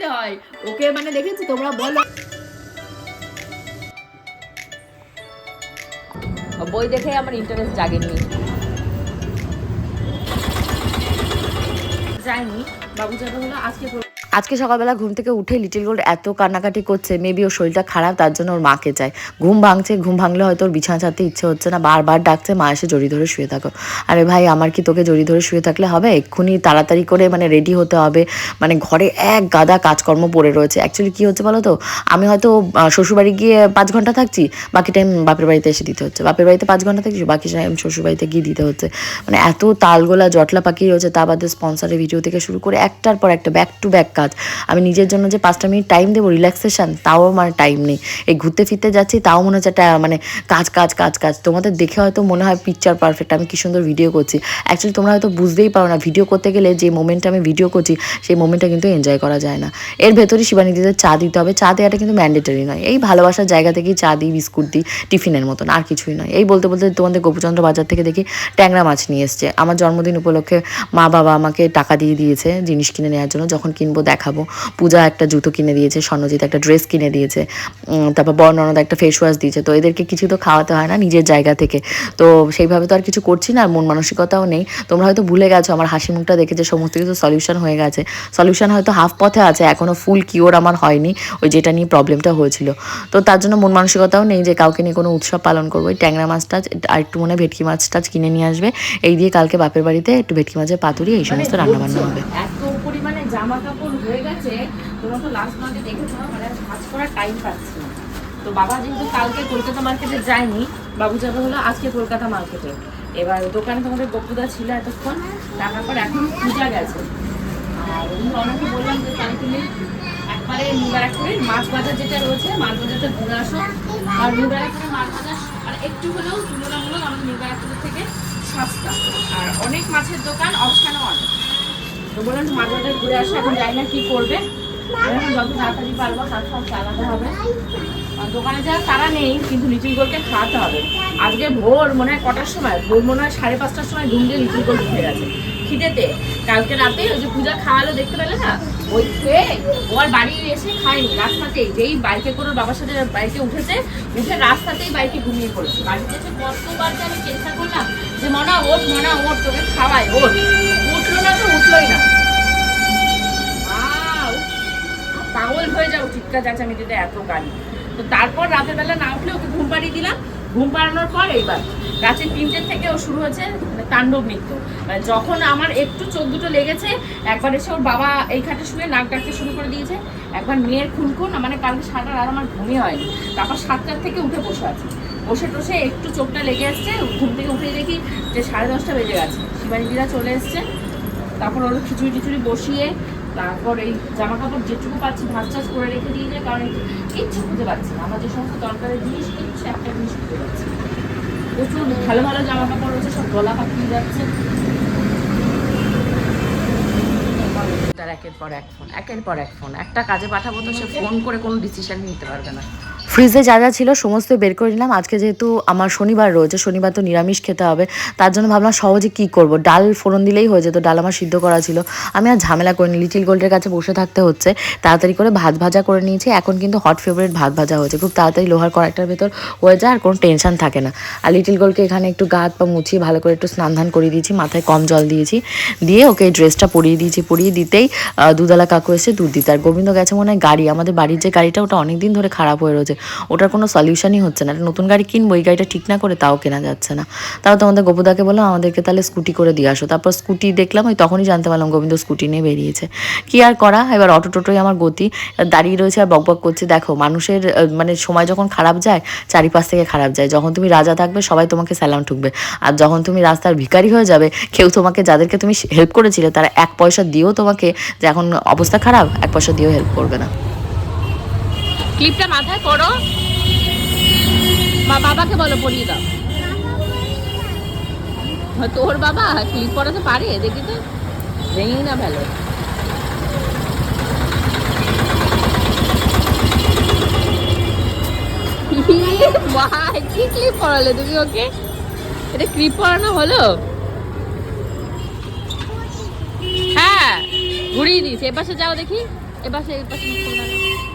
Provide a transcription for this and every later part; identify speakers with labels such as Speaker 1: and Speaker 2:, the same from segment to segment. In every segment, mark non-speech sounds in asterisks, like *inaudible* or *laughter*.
Speaker 1: থাকতে হয়। ওকে মানে দেখেছি? তোমরা বলো। বই দেখে আমার ইন্টারেস্ট জাগেনি। যায়নি বাবু যাবে হলো আজকে
Speaker 2: আজকে সকালবেলা ঘুম থেকে উঠে লিটিল গোল্ড এত কান্নাকাটি করছে মেবি ওর শরীরটা খারাপ, তার জন্য ওর মাকে চায়। ঘুম ভাঙছে, ঘুম ভাঙলে হয়তো ওর বিছানা ছাড়তে ইচ্ছে হচ্ছে না, বারবার ডাকছে, মা এসে জড়ি ধরে শুয়ে থাকো। আরে ভাই, আমার কি তোকে জড়ি ধরে শুয়ে থাকলে হবে? এক্ষুনি তাড়াতাড়ি করে মানে রেডি হতে হবে। মানে ঘরে এক গাদা কাজকর্ম পড়ে রয়েছে। অ্যাকচুয়ালি কি হচ্ছে বলো তো আমি হয়তো শ্বশুরবাড়ি গিয়ে পাঁচ ঘণ্টা থাকছি, বাকি টাইম বাপের বাড়িতে এসে দিতে হচ্ছে। বাপের বাড়িতে পাঁচ ঘণ্টা থাকছি, বাকি টাইম শ্বশুরবাড়িতে গিয়ে দিতে হচ্ছে। মানে এত তালগোলা, জটলা পাখি রয়েছে, তা বাদে স্পন্সারের ভিডিও থেকে শুরু করে একটার পর একটা ব্যাক টু ব্যাক কাজ। আমি নিজের জন্য যে পাঁচটা মিনিট টাইম দেবো রিল্যাক্সেশন তাও আমার টাইম নেই। এই ঘুরতে ফিরতে যাচ্ছি, তাও মনে হচ্ছে মানে কাজ কাজ কাজ কাজ। তোমাদের দেখে হয়তো মনে হয় পিকচার পারফেক্ট আমি কি সুন্দর ভিডিও করছি। অ্যাকচুয়ালি তোমরা হয়তো বুঝতেই পারো না ভিডিও করতে গেলে যে মোমেন্টটা আমি ভিডিও করছি, সেই মোমেন্টটা কিন্তু এনজয় করা যায় না। এর ভেতরে শিবানীদিদের চা দিতে হবে। চা দেওয়াটা কিন্তু ম্যান্ডেটরি নয়। এই ভালোবাসার জায়গা থেকেই চা দিই, বিস্কুট দিই, টিফিনের মতন, আর কিছুই নয়। এই বলতে বলতে তোমাদের গোপচন্দ্র বাজার থেকে দেখি ট্যাংরা মাছ নিয়ে এসছে। আমার জন্মদিন উপলক্ষে মা বাবা আমাকে টাকা দিয়ে দিয়েছে জিনিস কিনে নেওয়ার জন্য। যখন কিনবো দেখাবো। পূজা একটা জুতো কিনে দিয়েছে স্বর্ণজিৎ একটা ড্রেস কিনে দিয়েছে তারপর বর্ণনদ একটা ফেস ওয়াশ দিয়েছে। তো এদেরকে কিছু তো খাওয়াতে হয় না নিজের জায়গা থেকে। তো সেইভাবে তো আর কিছু করছি না আর মন মানসিকতাও নেই। তোমরা হয়তো ভুলে গেছো আমার হাসি মুখটা দেখে যে সমস্ত কিছু সলিউশন হয়ে গেছে। সলিউশন হয়তো হাফ পথে আছে এখনও ফুল কিওর আমার হয়নি ওই যেটা নিয়ে প্রবলেমটা হয়েছিল। তো তার জন্য মন মানসিকতাও নেই যে কাউকে নিয়ে কোনো উৎসব পালন করব। ওই ট্যাংরা মাছটা আর একটু মনে ভেটকি মাছটা কিনে নিয়ে আসবে। এই দিয়ে কালকে বাপের বাড়িতে একটু ভেটকি মাছের পাতুরি এই সমস্ত রান্না বান্না হবে।
Speaker 1: এত পরিমাণে জামা কাপড় হয়ে গেছে তোমরা তো লাস্ট মান্থে দেখেছ মানে কাজ করার টাইম পাচ্ছি না। তো বাবা যেহেতু কালকে কলকাতা মার্কেটে যায়নি, বাবু যাবে হলো আজকে কলকাতা মার্কেটে এবার দোকানে তোমাদের গপুদা ছিল এতক্ষণ টাকার পর এখন পূজা গেছে। আর বললাম যে একবারে মাছ বাজার যেটা রয়েছে ঘুরে আসো। আর একটু হলেও থেকে সস্তা। আর অনেক মাছের দোকান, অপশানও অনেক। তো বললাম মাঝে মাঝে ঘুরে আসো, এখন যাই না কি করবে। যত তাড়াতাড়ি পারব, তার সব চালাতে হবে। দোকানে যাওয়ার তারা নেই, কিন্তু লিচুর গোলকে খাওয়াতে হবে। আজকে ভোর মনে হয় কটার সময়? ভোর মনে হয় সাড়ে পাঁচটার সময় ঘুম দিয়ে লিচুর গোল উঠে গেছে। খিদেতে। কালকে রাতে ওই যে পূজা খাওয়ালো, দেখতে পেলে না? ওই খেয়ে ও আর বাড়ি এসে খায়নি, রাস্তাতেই। যেই বাইকে করে বাবার সাথে বাইকে উঠেছে, উঠে রাস্তাতেই বাইকে ঘুমিয়ে পড়েছে। বাড়িতে এসে কতবার যে আমি চেষ্টা করলাম যে মনা ওঠ মনা ওঠ, তোকে উঠল না তো উঠলোই না। পাগল হয়ে যাও, চিৎকার চেঁচামেচিতে এত গাড়ি। তো তারপর রাতের বেলা না উঠলে ওকে ঘুম পাড়িয়ে দিলাম। ঘুম পাড়ানোর পর এইবার রাত্রি তিনটের থেকে ও শুরু হয়েছে মানে তাণ্ডব নৃত্য। মানে যখন আমার একটু চোখ দুটো লেগেছে, একবার এসে ওর বাবা এই খাটে শুয়ে নাক ডাকতে শুরু করে দিয়েছে। একবার মেয়ের খুনখুন মানে কালকে সারা রাত আমার ঘুমই হয়নি। তারপর সাতটার থেকে উঠে বসে আছি। বসে টসে একটু চোখটা লেগে আসছে, ঘুম থেকে উঠে দেখি যে সাড়ে দশটা বেজে গেছে। শিবানীদিরা চলে এসছে। তারপর ওর খিচুড়ি টিচুড়ি বসিয়ে তারপর এই জামা কাপড় যেটুকু পাচ্ছি ভাজ টাজ করে রেখে দিয়ে যায় কারণ কিচ্ছু খুঁজে পাচ্ছি না। আমার যে সমস্ত দরকারের জিনিস কিচ্ছু একটা জিনিস খুঁজে পাচ্ছি প্রচুর ভালো ভালো জামা কাপড় রয়েছে সব গলা পাকিয়ে যাচ্ছে। তার একের পর এক ফোন একের পর এক ফোন। একটা কাজে পাঠাবো তো সে ফোন করে কোনো ডিসিশন নিতে পারবে না।
Speaker 2: ফ্রিজে যা যা ছিল সমস্ত বের করে নিলাম। আজকে যেহেতু আমার শনিবার রয়েছে, শনিবার তো নিরামিষ খেতে হবে। তার জন্য ভাবলাম সহজে কি করব? ডাল ফোড়ন দিলেই হয়ে যেত, ডাল আমার সিদ্ধ করা ছিল। আমি আর ঝামেলা করিনি, লিটিল গোল্ডের কাছে বসে থাকতে হচ্ছে। তাড়াতাড়ি করে ভাত ভাজা করে নিয়েছি। এখন কিন্তু হট ফেভারিট ভাত ভাজা হয়েছে। খুব তাড়াতাড়ি লোহার কড়াইটার ভেতর হয়ে যায় আর কোনো টেনশন থাকে না। আর লিটিল গোল্ডকে এখানে একটু গাত বা মুছিয়ে ভালো করে একটু স্নান ধান করিয়ে দিয়েছি, মাথায় কম জল দিয়েছি। দিয়ে ওকে এই ড্রেসটা পরিয়ে দিয়েছি। পরিয়ে দিতেই দুধালা কাকু এসে দুধ দিতে। আর গোবিন্দ গেছে মনে হয় গাড়ি। আমাদের বাড়ির যে গাড়িটা, ওটা অনেক দিন ধরে খারাপ হয়ে রয়েছে। ওটার কোনো সলিউশনই হচ্ছে না। একটা নতুন গাড়ি কিনবো, এই গাড়িটা ঠিক না করে তাও কেনা যাচ্ছে না। তাও তোমাদের গোপুদাকে বললাম, আমাদেরকে তাহলে স্কুটি করে দিয়ে আসো। তারপর স্কুটি দেখলাম, ওই তখনই জানতে পারলাম গোবিন্দ স্কুটি নিয়ে বেরিয়েছে। কি আর করা? এবার অটো টোটোই আমার গতি। দাঁড়িয়ে রয়েছে আর বকবক করছে। দেখো, মানুষের মানে সময় যখন খারাপ যায়, চারিপাশ থেকে খারাপ যায়। যখন তুমি রাজা থাকবে, সবাই তোমাকে স্যালাম ঠুকবে। আর যখন তুমি রাস্তার ভিখারি হয়ে যাবে, কেউ তোমাকে, যাদেরকে তুমি হেল্প করেছিলে, তারা এক পয়সা দিয়েও তোমাকে যে এখন অবস্থা খারাপ, এক পয়সা দিয়েও হেল্প করবে না।
Speaker 1: ক্লিপটা মাথায় করো। বা বাবাকে বলো পরিয়ে দাও। তোর বাবা ক্লিপ পরাতে পারে? দেখি তো। ভেঙেই না ভালো কি ক্লিপ পরালে তুমি ওকে? এটা ক্লিপ পরানো হলো? হ্যাঁ ঘুরিয়ে দিস। এপাশে যাও দেখি। এপাশে সে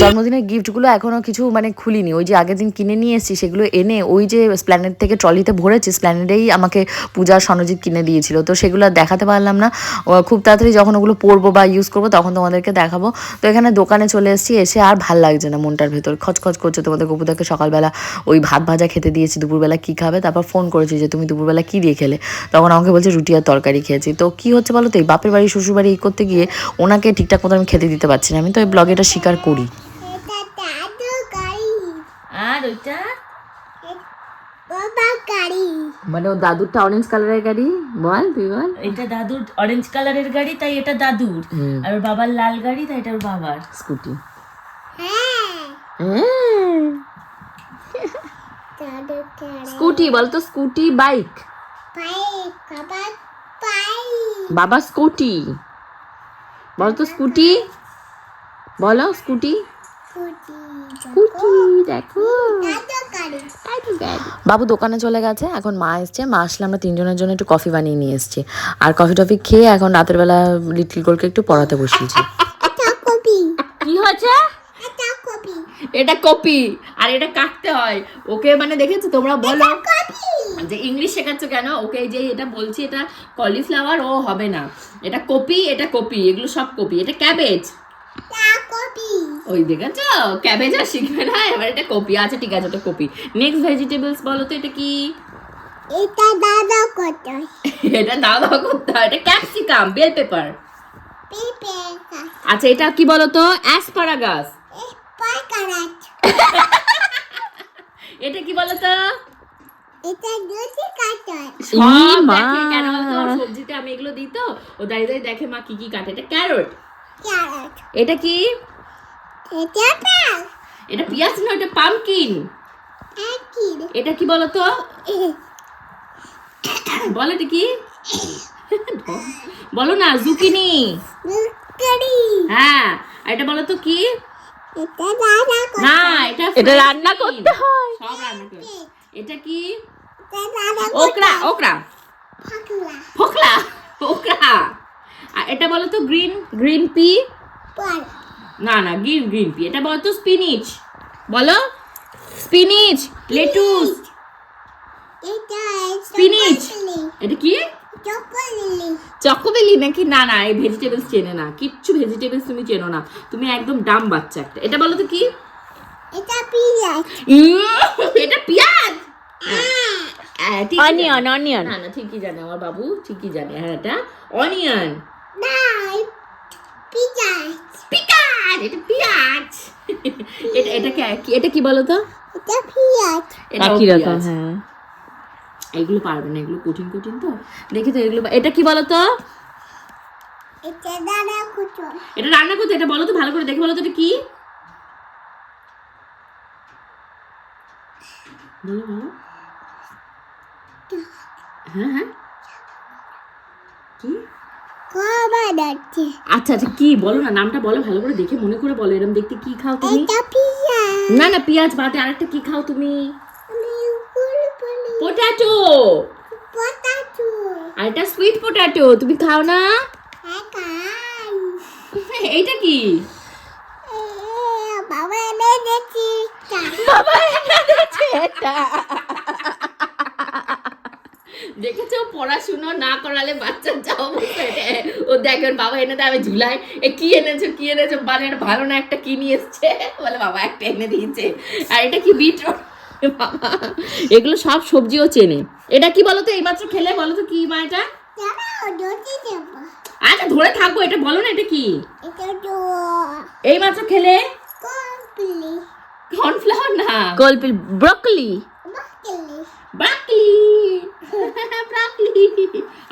Speaker 2: জন্মদিনের গিফটগুলো এখনও কিছু মানে খুলিনি। ওই যে আগের দিন কিনে নিয়ে এসেছি, সেগুলো এনে ওই যে স্প্ল্যানেট থেকে ট্রলিতে ভরেছি স্প্ল্যানেটেই আমাকে পূজার সনজিৎ কিনে দিয়েছিল। তো সেগুলো দেখাতে পারলাম না। খুব তাড়াতাড়ি যখন ওগুলো পরবো বা ইউজ করব, তখন তোমাদেরকে দেখাবো। তো এখানে দোকানে চলে এসেছি, এসে আর ভালো লাগছে না মনটার ভেতর। খচখচ করছে তোমাদের গপুদাকে সকালবেলা। ওই ভাত ভাজা খেতে দিয়েছি, দুপুরবেলা কী খাবে? তারপর ফোন করেছি যে, তুমি দুপুরবেলা কী দিয়ে খেলে? তখন আমাকে বলছে, রুটি আর তরকারি খেয়েছি। তো কি হচ্ছে বলো তো, এই বাপের বাড়ি শ্বশুর বাড়ি করতে গিয়ে ওনাকে ঠিকঠাক মতো আমি খেতে দিতে পারছি না। আমি তো এই ব্লগে এটা স্বীকার করি।
Speaker 3: এটা দাদু গাড়ি।
Speaker 1: আর ওইটা?
Speaker 3: বাবা
Speaker 2: মানে ও দাদুরটা অরেঞ্জ কালারের গাড়ি? বল তুই বল।
Speaker 1: এটা দাদুর অরেঞ্জ কালারের গাড়ি তাই এটা দাদুর। আর ওর বাবার লাল গাড়ি তাই এটা ওর বাবার।
Speaker 2: স্কুটি।
Speaker 3: হ্যাঁ।
Speaker 2: স্কুটি বল তো স্কুটি বাইক।
Speaker 3: বাবা
Speaker 2: স্কুটি। বল তো স্কুটি। বলো, স্কুটি? বাবু দোকানে চলে গেছে, এখন মা এসছে। মা আসলে আমরা তিনজনের জন্য একটু কফি বানিয়ে নিয়ে এসছি। আর কফি টফি খেয়ে এখন রাতের বেলা লিটল গোলকে একটু পড়াতে বসিয়েছি।
Speaker 1: কি হয়েছে?
Speaker 3: এটা কপি
Speaker 1: আর এটা কাটতে হয়। ওকে মানে দেখেছ, তোমরা বলো। যে ইংলিশ শেখাচ্ছ কেন? ওকে যে এটা বলছি, এটা কলিফ্লাওয়ার ও হবে না। এটা কপি এটা কপি এগুলো সব কপি এটা ক্যাবেজ
Speaker 3: কপি।
Speaker 1: ওই দেখেছ ক্যাবেজ আর শিখবে না এবার এটা কপি। আচ্ছা ঠিক আছে ওটা কপি। নেক্সট ভেজিটেবলস বলো তো এটা কি?
Speaker 3: এটা দাদা
Speaker 1: এটা দাদা করতে এটা ক্যাপসিকাম বেল পেপার আচ্ছা এটা কি বলো তো? অ্যাসপারাগাস এটা কি বলো তো?
Speaker 3: এটা দুটি কাটার
Speaker 1: সব দেখে কেন বলো তো? ওর সবজিতে আমি এগুলো দিই তো। ও দাঁড়িয়ে দাঁড়িয়ে দেখে মা কি কি কাটে। এটা ক্যারট
Speaker 3: ক্যারট
Speaker 1: এটা কি?
Speaker 3: এটা পেঁয়াজ
Speaker 1: এটা পিয়াজ না এটা পামকিন? এটা কি বলো তো বলো এটা কি? বলো না জুকিনি। হ্যাঁ এটা বলো তো কি?
Speaker 3: এটা
Speaker 1: না এটা
Speaker 2: এটা রান্না। করতে হয়।
Speaker 1: সব রান্না করতে এটা কি? Okra okra.
Speaker 3: ফাকলা।
Speaker 1: ফোকলা ওকরা। এটা বলো তো গ্রিন গ্রিন পি? না না গ্রিন গ্রিন পি। এটা বলতো স্পিনিচ। বলো? Spinach lettuce.
Speaker 3: এটা
Speaker 1: Spinach। এটা কি? চকোবেলি নাকি? না না এই ভেজিটেবলস চেনে না। কিচ্ছু ভেজিটেবলস তুমি চেনো না। তুমি একদম ডাম বাচ্চা একটা। এটা বলো তো কি?
Speaker 3: এটা পেঁয়াজ।
Speaker 1: এটা পেঁয়াজ? ঠিকই জানে।
Speaker 2: অনিয়ন অনিয়ন
Speaker 1: না না ঠিকই জানে আমার বাবু ঠিকই জানে। হ্যাঁ এটা অনিয়ন
Speaker 3: না পেঁয়াজ
Speaker 1: এটা পেঁয়াজ এটা এটা কি এটা কি বলো তো?
Speaker 3: এটা পেঁয়াজ
Speaker 1: এটাও
Speaker 2: একই রকম হ্যাঁ।
Speaker 1: এগুলো পারবে না এগুলো কঠিন কঠিন তো। দেখি তো এগুলো এটা কি বলো তো?
Speaker 3: এটা দাদা কত
Speaker 1: এটা রান্না করতে এটা বলো তো ভালো করে দেখে বলো তো এটা কি? বলো বলো। হ্যাঁ হ্যাঁ। কি?
Speaker 3: কবা যাচ্ছে
Speaker 1: আচ্ছা আচ্ছা কি বলো না নামটা বলো ভালো করে দেখে মনে করে বলো এরকম দেখতে কি খাও তুমি।
Speaker 3: এটা পেঁয়াজ।
Speaker 1: না না পেঁয়াজ বাদে আরেকটা কি খাও তুমি? পোটাটো
Speaker 3: পটাটো
Speaker 1: আর এটা সুইট পোটাটো তুমি খাও না?
Speaker 3: হ্যাঁ
Speaker 1: এইটা কি?
Speaker 3: এ, বাবা এনে দেখি
Speaker 1: দেখেছ? পড়াশুনো না করালে বাচ্চার যা অবস্থা ও দেখেন বাবা এনে দেয় আমি ঝুলাই। এ কি এনেছো কি এনেছো? মানে এটা ভালো না একটা কি নিয়ে এসছে? বলে বাবা একটা এনে দিয়েছে। আর এটা কি বিটরুট? বাবা এগুলো সব সবজিও চেনে। এটা কি বলো তো? এইমাত্র খেলে বলো তো কি মা এটা? আচ্ছা ধরে থাকব। এটা বলো না এটা কি?
Speaker 3: এটা তো
Speaker 1: এইমাত্র খেলে? কর্নফ্লাওয়ার। না।
Speaker 2: কলপিল ব্রকলি।
Speaker 3: বাকলি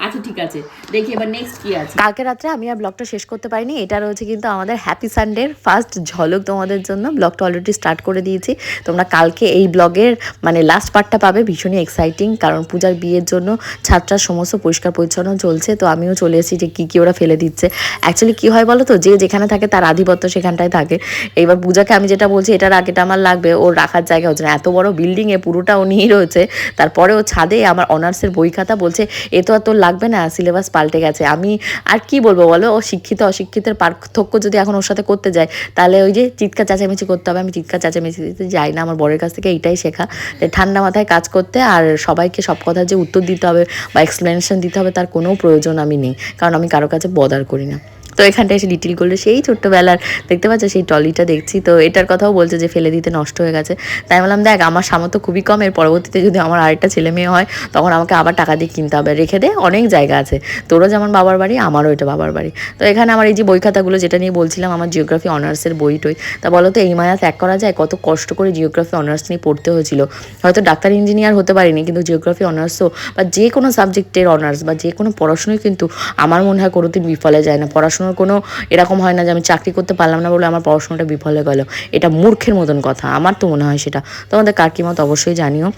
Speaker 1: আচ্ছা ঠিক আছে। দেখি এবার নেক্সট কি আছে।
Speaker 2: কালকে রাত্রে আমি আর ব্লগটা শেষ করতে পারিনি। এটা রয়েছে কিন্তু আমাদের হ্যাপি সানডের ফার্স্ট ঝলক তোমাদের জন্য। ব্লগটা অলরেডি স্টার্ট করে দিয়েছি। তোমরা কালকে এই ব্লগের মানে লাস্ট পার্টটা পাবে। ভীষণই এক্সাইটিং কারণ পূজার বিয়ের জন্য ছাত্রার সমস্ত পরিষ্কার পরিচ্ছন্ন চলছে। তো আমিও চলে এসেছি যে কী কী ওরা ফেলে দিচ্ছে। অ্যাকচুয়ালি কী হয় বলো তো? যে যেখানে থাকে তার আধিপত্য সেখানটায় থাকে। এইবার পূজাকে আমি যেটা বলছি, এটার আগেটা আমার লাগবে। ওর রাখার জায়গা হচ্ছে না। এত বড় বিল্ডিংয়ে পুরোটা ও নিয়েই রয়েছে। তারপরে ও ছাদে আমার অনার্সের বই খাতা বলছে, এ তো আর তোর লাগবে না, সিলেবাস পাল্টে গেছে। আমি আর কি বলব বলো, ও শিক্ষিত, অশিক্ষিতের পার্থক্য যদি এখন ওর সাথে করতে যায়, তাহলে ওই যে চিৎকার চেঁচামেচি করতে হবে। আমি চিৎকার চেঁচামেচি দিতে যাই না, আমার বরের কাছ থেকে এইটাই শেখা। যে ঠান্ডা মাথায় কাজ করতে আর সবাইকে সব কথা যে উত্তর দিতে হবে বা এক্সপ্লেনেশন দিতে হবে, তার কোনো প্রয়োজন আমি নেই। কারণ আমি কারও কাছে বদার করি না। তো এখানটা এসে লিটিল গোল্ডে সেই ছোট্টবেলার, দেখতে পাচ্ছ সেই টলিটা দেখছি, তো এটার কথাও বলছে যে ফেলে দিতে নষ্ট হয়ে গেছে। তাই বললাম, দেখ, আমার সামর্থ্য খুবই কম, এর পরবর্তীতে যদি আমার আরেকটা ছেলে মেয়ে হয়, তখন আমাকে আবার টাকা দিয়ে কিনতে হবে। রেখে দে, অনেক জায়গা আছে। তোরও যেমন বাবার বাড়ি, আমারও এটা বাবার বাড়ি। তো এখানে আমার এই যে বই খাতাগুলো, যেটা নিয়ে বলছিলাম, আমার জিওগ্রাফি অনার্সের বই টই, তা বলো তো এই মায়া ত্যাগ করা যায়, কত কষ্ট করে জিওগ্রাফি অনার্স নিয়ে পড়তে হয়েছিল। হয়তো ডাক্তার, ইঞ্জিনিয়ার হতে পারিনি, কিন্তু জিওগ্রাফি অনার্সও বা যে কোনো সাবজেক্টের অনার্স বা যে কোনো পড়াশুনোই কিন্তু আমার মনে হয় কোনোদিন বিফলে যায় না। পড়াশোনার কোনো এরকম হয় না যে আমি চাকরি করতে পারলাম না বলে আমার পড়াশোনাটা বিফলে গেল। এটা মূর্খের মতন কথা, আমার তো মনে হয় সেটা। তোমাদের কার কি মত অবশ্যই জানিও।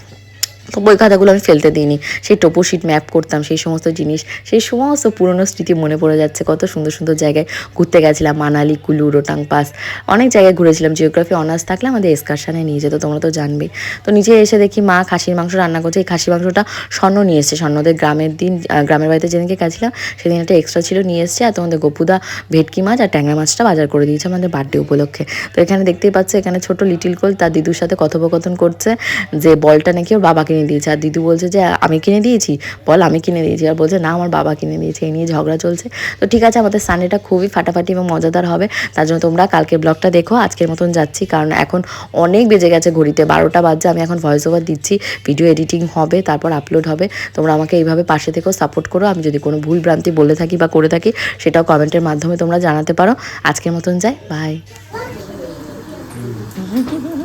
Speaker 2: বই খাতাগুলো আমি ফেলতে দিইনি। সেই টোপো শিট ম্যাপ করতাম, সেই সমস্ত জিনিস, সেই সমস্ত পুরনো স্মৃতি মনে পড়ে যাচ্ছে। কত সুন্দর সুন্দর জায়গায় ঘুরতে গেছিলাম, মানালি, কুলু, রোটাং পাস। অনেক জায়গায় ঘুরেছিলাম। জিওগ্রাফি অনার্স থাকলে আমাদের এসকারশানে নিয়ে যেত, তোমরা তো জানবে। তো নিচে এসে দেখি মা খাসির মাংস রান্না করছে। এই খাসির মাংসটা স্বর্ণ নিয়ে এসছে। স্বর্ণদের গ্রামের দিন গ্রামের বাড়িতে যেদিনকে গেছিলাম, সেদিন একটা এক্সট্রা ছিল নিয়ে এসছে। আর তোমাদের গপুদা ভেটকি মাছ আর ট্যাংরা মাছটা বাজার করে দিয়েছে আমাদের বার্থডে উপলক্ষে। তো এখানে দেখতেই পাচ্ছ, এখানে ছোট লিটিল কোল তার দিদুর সাথে কথোপকথন করছে যে বলটা নাকি ওর বাবা কিনে দিয়েছে। আর দিদু বলছে যে, আমি কিনে দিয়েছি? বল, আমি কিনে দিয়েছি। আর বলছে, না, আমার বাবা কিনে দিয়েছে এই নিয়ে ঝগড়া চলছে। তো ঠিক আছে, আমাদের সানডেটা খুবই ফাটাফাটি এবং মজাদার হবে। তার জন্য তোমরা কালকের ব্লগটা দেখো। আজকের মতন যাচ্ছি, কারণ এখন অনেক বেজে গেছে ঘড়িতে। বারোটা বাজছে, আমি এখন ভয়েস ওভার দিচ্ছি। ভিডিও এডিটিং হবে, তারপর আপলোড হবে। তোমরা আমাকে এইভাবে পাশে থেকেও সাপোর্ট করো। আমি যদি কোনো ভুল ভ্রান্তি বলে থাকি বা করে থাকি, সেটাও কমেন্টের মাধ্যমে তোমরা জানাতে পারো। আজকের মতন যাই বাই *laughs*